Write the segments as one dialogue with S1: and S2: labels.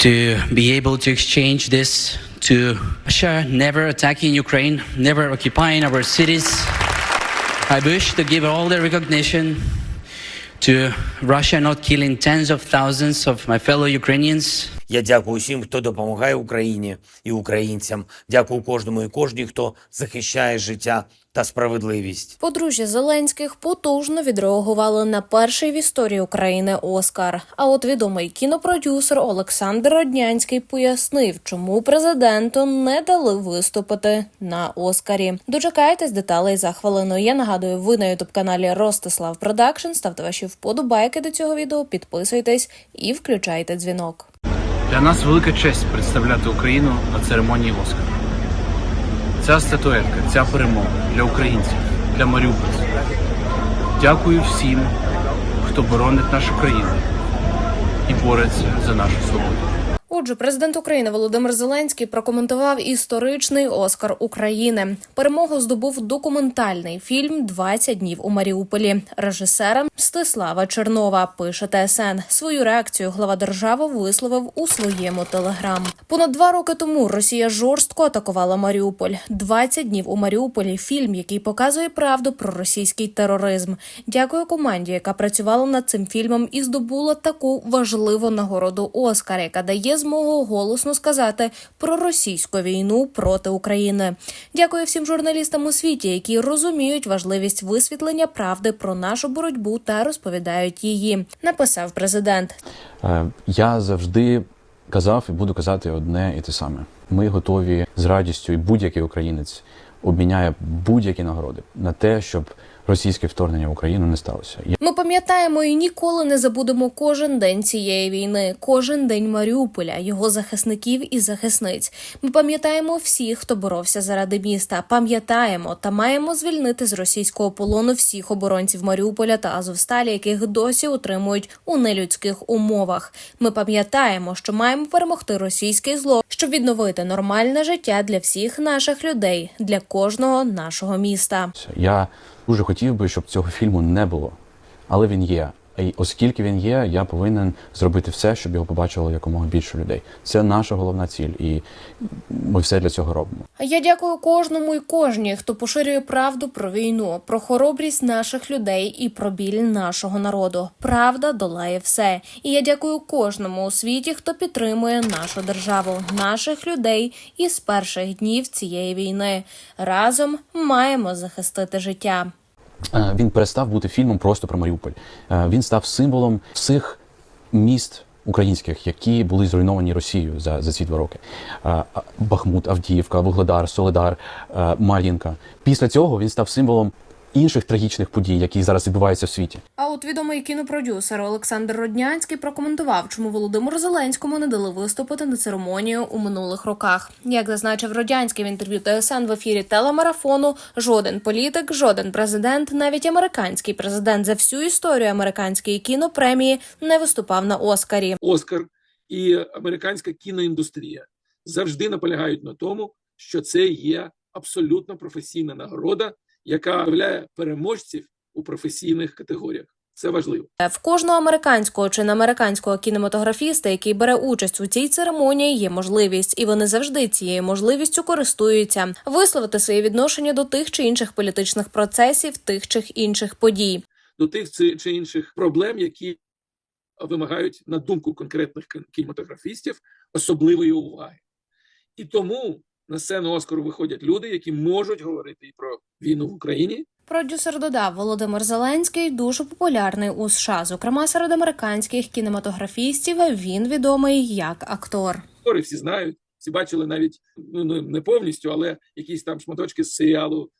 S1: to be able to exchange this to Russia never attacking Ukraine, never occupying our cities. I wish to give all the recognition to Russia not killing tens of thousands of my fellow Ukrainians.
S2: Я дякую всім, хто допомагає Україні і українцям. Дякую кожному і кожній, хто захищає життя та справедливість.
S3: Подружжя Зеленських потужно відреагували на перший в історії України Оскар. А от відомий кінопродюсер Олександр Роднянський пояснив, чому президенту не дали виступити на Оскарі. Дочекайтесь деталей за хвилину. Я нагадую, ви на ютуб каналі Ростислав Продакшн. Ставте ваші вподобайки до цього відео, підписуйтесь і включайте дзвінок.
S4: Для нас велика честь представляти Україну на церемонії Оскар. Ця статуетка, ця перемога для українців, для маріупольців. Дякую всім, хто боронить нашу країну і бореться за нашу свободу.
S3: Отже, президент України Володимир Зеленський прокоментував історичний Оскар України. Перемогу здобув документальний фільм «20 днів у Маріуполі. Режисера Мстислава Чернова пише ТСН. Свою реакцію глава держави висловив у своєму телеграм. Понад два роки тому Росія жорстко атакувала Маріуполь. «20 днів у Маріуполі. Фільм, який показує правду про російський тероризм. Дякую команді, яка працювала над цим фільмом і здобула таку важливу нагороду Оскар, яка дає змогу голосно сказати про російську війну проти України. Дякую всім журналістам у світі, які розуміють важливість висвітлення правди про нашу боротьбу та розповідають її. Написав президент.
S5: Е, Я завжди казав і буду казати одне і те саме. Ми готові з радістю, і будь-який українець обміняє будь-які нагороди на те, щоб російське вторгнення в Україну не сталося.
S3: Ми пам'ятаємо і ніколи не забудемо кожен день цієї війни, кожен день Маріуполя, його захисників і захисниць. Ми пам'ятаємо всіх, хто боровся заради міста. Пам'ятаємо та маємо звільнити з російського полону всіх оборонців Маріуполя та Азовсталі, яких досі утримують у нелюдських умовах. Ми пам'ятаємо, що маємо перемогти російське зло, щоб відновити нормальне життя для всіх наших людей, для кожного нашого міста.
S5: Я дуже хотів би, щоб цього фільму не було, але він є. І оскільки він є, я повинен зробити все, щоб його побачило якомога більше людей. Це наша головна ціль, і ми все для цього робимо.
S3: Я дякую кожному і кожній, хто поширює правду про війну, про хоробрість наших людей і про біль нашого народу. Правда долає все. І я дякую кожному у світі, хто підтримує нашу державу, наших людей із перших днів цієї війни. Разом маємо захистити життя.
S5: Е, він перестав бути фільмом просто про Маріуполь. Е, Він став символом всіх міст українських, які були зруйновані Росією за, за ці два роки. Е, Бахмут, Авдіївка, Вугледар, Соледар, Мар'їнка. Після цього він став символом інших трагічних подій, які зараз відбуваються в світі.
S3: А от відомий кінопродюсер Олександр Роднянський прокоментував, чому Володимиру Зеленському не дали виступити на церемонію у минулих роках. Як зазначив Родянський в інтерв'ю ТСН в ефірі телемарафону, жоден політик, жоден президент, навіть американський президент за всю історію американської кінопремії не виступав на Оскарі.
S6: Оскар і американська кіноіндустрія завжди наполягають на тому, що це є абсолютно професійна нагорода, яка виявляє переможців у професійних категоріях. Це важливо.
S3: В кожного американського чи неамериканського кінематографіста, який бере участь у цій церемонії, є можливість, і вони завжди цією можливістю користуються висловити своє відношення до тих чи інших політичних процесів, тих чи інших подій.
S6: До тих чи інших проблем, які вимагають, на думку конкретних кін- кінематографістів, особливої уваги. І тому на сцену Оскару виходять люди, які можуть говорити і про війну в Україні,
S3: Продюсер додав, Володимир Зеленський дуже популярний у США, зокрема серед американських кінематографістів. Він відомий як актор.
S6: актори всі знають, всі бачили навіть ну не повністю, але якісь там шматочки з серіалу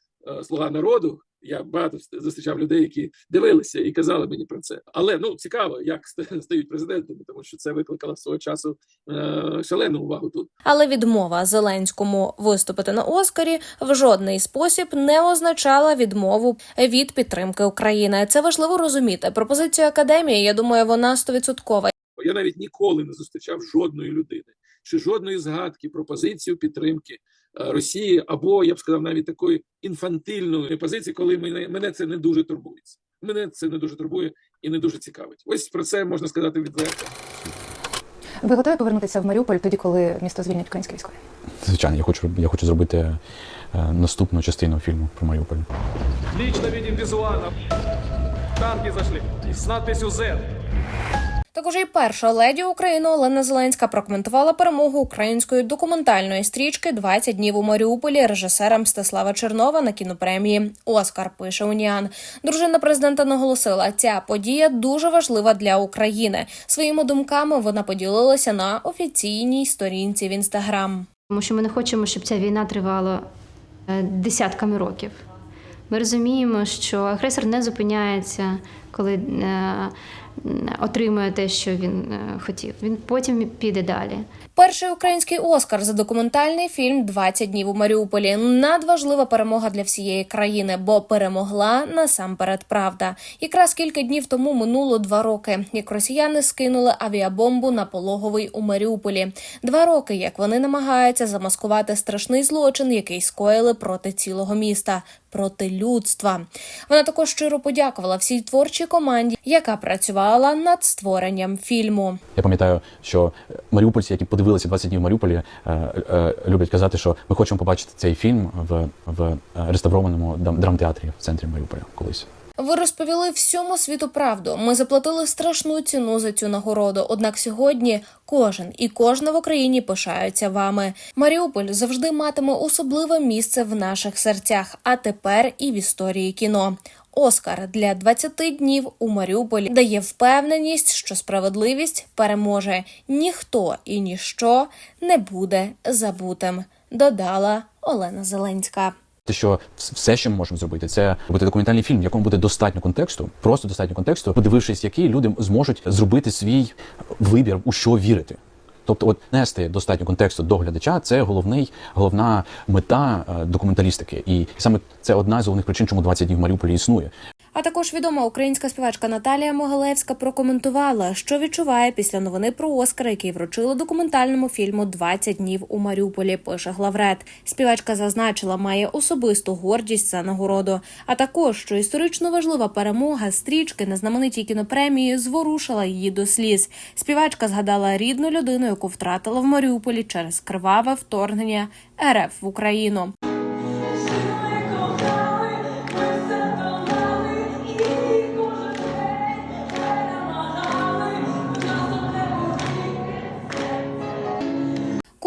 S6: Слуга народу. Я багато зустрічав людей, які дивилися і казали мені про це. Але ну цікаво, як ста- стають президентами, тому що це викликало свого часу е, шалену увагу тут.
S3: Але відмова Зеленському виступити на Оскарі в жодний спосіб не означала відмову від підтримки України. Це важливо розуміти. Пропозиція академії, я думаю, вона стовідсоткова.
S6: Я навіть ніколи не зустрічав жодної людини чи жодної згадки про позицію підтримки е, Росії, або я б сказав, навіть такої інфантильної позиції, коли мене, мене це не дуже турбується. Мене це не дуже турбує і не дуже цікавить. Ось про це можна сказати відверто.
S7: Ви готові повернутися в Маріуполь тоді, коли місто звільнять українські військові?
S5: Звичайно, я хочу, я хочу зробити е, наступну частину фільму про Маріуполь.
S8: Лично видим визуально. Танки зашли. С надписью Z.
S3: Також і перша леді України Олена Зеленська прокоментувала перемогу української документальної стрічки «20 днів у Маріуполі режисера Мстислава Чернова на кінопремії Оскар. Пише Уніан. Дружина президента наголосила, ця подія дуже важлива для України. Своїми думками вона поділилася на офіційній сторінці в інстаграм.
S9: Тому що ми не хочемо, щоб ця війна тривала е, десятками років. Ми розуміємо, що агресор не зупиняється, коли е, отримує те, що він е, хотів. Він потім піде далі.
S3: Перший український Оскар за документальний фільм «20 днів у Маріуполі. Надважлива перемога для всієї країни, бо перемогла насамперед правда. Якраз кілька днів тому минуло два роки, як росіяни скинули авіабомбу на пологовий у Маріуполі. Два роки, як вони намагаються замаскувати страшний злочин, який скоїли проти цілого міста, проти людства. Вона також щиро подякувала всій творчій команді, яка працювала над створенням фільму.
S5: Я пам'ятаю, що маріупольці, які подивилися 20 днів в Маріуполі, е, е, люблять казати, що ми хочемо побачити цей фільм в, в е, реставрованому драмтеатрі в центрі Маріуполя колись.
S3: Ви розповіли всьому світу правду. Ми заплатили страшну ціну за цю нагороду. Однак сьогодні кожен і кожна в Україні пишаються вами. Маріуполь завжди матиме особливе місце в наших серцях, а тепер і в історії кіно. Оскар для 20 днів у Маріуполі дає впевненість, що справедливість переможе. Ніхто і ніщо не буде забутим. Додала Олена Зеленська.
S5: Те, що все, що ми можемо зробити, це робити документальний фільм, в якому буде достатньо контексту, просто достатньо контексту, подивившись, який люди зможуть зробити свій вибір, у що вірити. Тобто, от нести достатньо контексту до глядача це головний, головна мета е, документалістики. І саме це одна з головних причин, чому 20 днів в Маріуполі існує.
S3: А також відома українська співачка Наталія Могилевська прокоментувала, що відчуває після новини про Оскар, який вручили документальному фільму «20 днів у Маріуполі. Пише главред. Співачка зазначила, має особисту гордість за нагороду. А також що історично важлива перемога стрічки на знаменитій кінопремії зворушила її до сліз. Співачка згадала рідну людину, яку втратила в Маріуполі через криваве вторгнення РФ в Україну.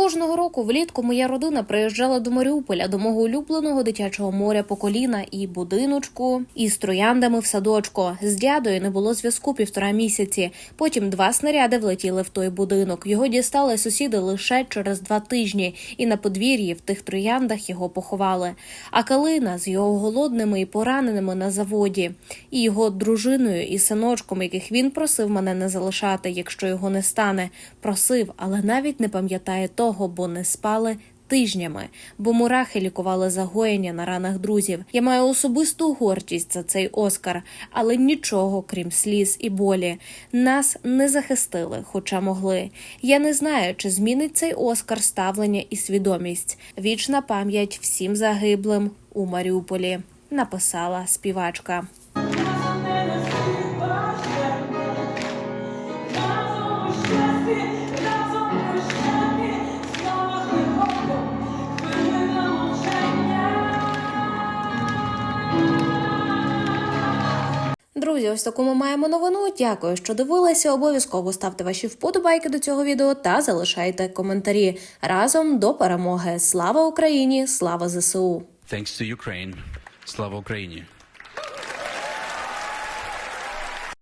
S3: Кожного року влітку моя родина приїжджала до Маріуполя, до мого улюбленого дитячого моря по коліна і будиночку, із трояндами в садочку. З дядою не було зв'язку півтора місяці. Потім два снаряди влетіли в той будинок. Його дістали сусіди лише через два тижні, і на подвір'ї в тих трояндах його поховали. А Калина з його голодними і пораненими на заводі, і його дружиною і синочком, яких він просив мене не залишати, якщо його не стане. Просив, але навіть не пам'ятає того, бо не спали. Тижнями, бо мурахи лікували загоєння на ранах друзів. Я маю особисту гордість за цей Оскар, але нічого крім сліз і болі. Нас не захистили, хоча могли. Я не знаю, чи змінить цей Оскар ставлення і свідомість. Вічна пам'ять всім загиблим у Маріуполі. Написала співачка. Друзі, ось таку ми маємо новину. Дякую, що дивилися. Обов'язково ставте ваші вподобайки до цього відео та залишайте коментарі. Разом до перемоги. Слава Україні! Слава ЗСУ!
S1: Thanks to Ukraine. Слава Україні!